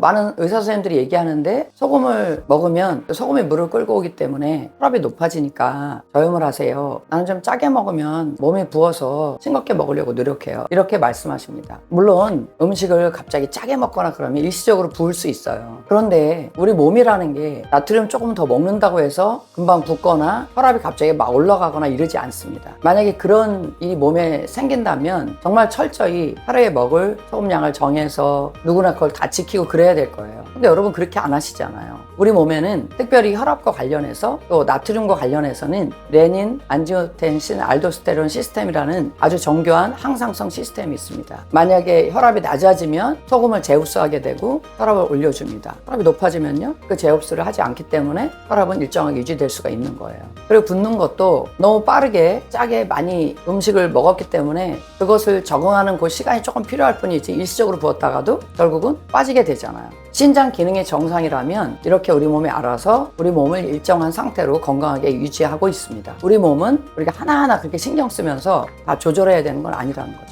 많은 의사 선생님들이 얘기하는데 소금을 먹으면 소금이 물을 끌고 오기 때문에 혈압이 높아지니까 저염을 하세요. 나는 좀 짜게 먹으면 몸이 부어서 싱겁게 먹으려고 노력해요. 이렇게 말씀하십니다. 물론 음식을 갑자기 짜게 먹거나 그러면 일시적으로 부을 수 있어요. 그런데 우리 몸이라는 게 나트륨 조금 더 먹는다고 해서 금방 붓거나 혈압이 갑자기 막 올라가거나 이러지 않습니다. 만약에 그런 일이 몸에 생긴다면 정말 철저히 하루에 먹을 소금량을 정해서 누구나 그걸 다 지키고 그래야 될 거예요. 근데 여러분 그렇게 안 하시잖아요. 우리 몸에는 특별히 혈압과 관련해서 또 나트륨과 관련해서는 레닌, 안지오텐신, 알도스테론 시스템이라는 아주 정교한 항상성 시스템이 있습니다. 만약에 혈압이 낮아지면 소금을 재흡수하게 되고 혈압을 올려줍니다. 혈압이 높아지면요 그 재흡수를 하지 않기 때문에 혈압은 일정하게 유지될 수가 있는 거예요. 그리고 붓는 것도 너무 빠르게 짜게 많이 음식을 먹었기 때문에 그것을 적응하는 그 시간이 조금 필요할 뿐이지 일시적으로 부었다가도 결국은 빠지게 되잖아요. 신장 기능이 정상이라면 이렇게 우리 몸이 알아서 우리 몸을 일정한 상태로 건강하게 유지하고 있습니다. 우리 몸은 우리가 하나하나 그렇게 신경 쓰면서 다 조절해야 되는 건 아니라는 거죠.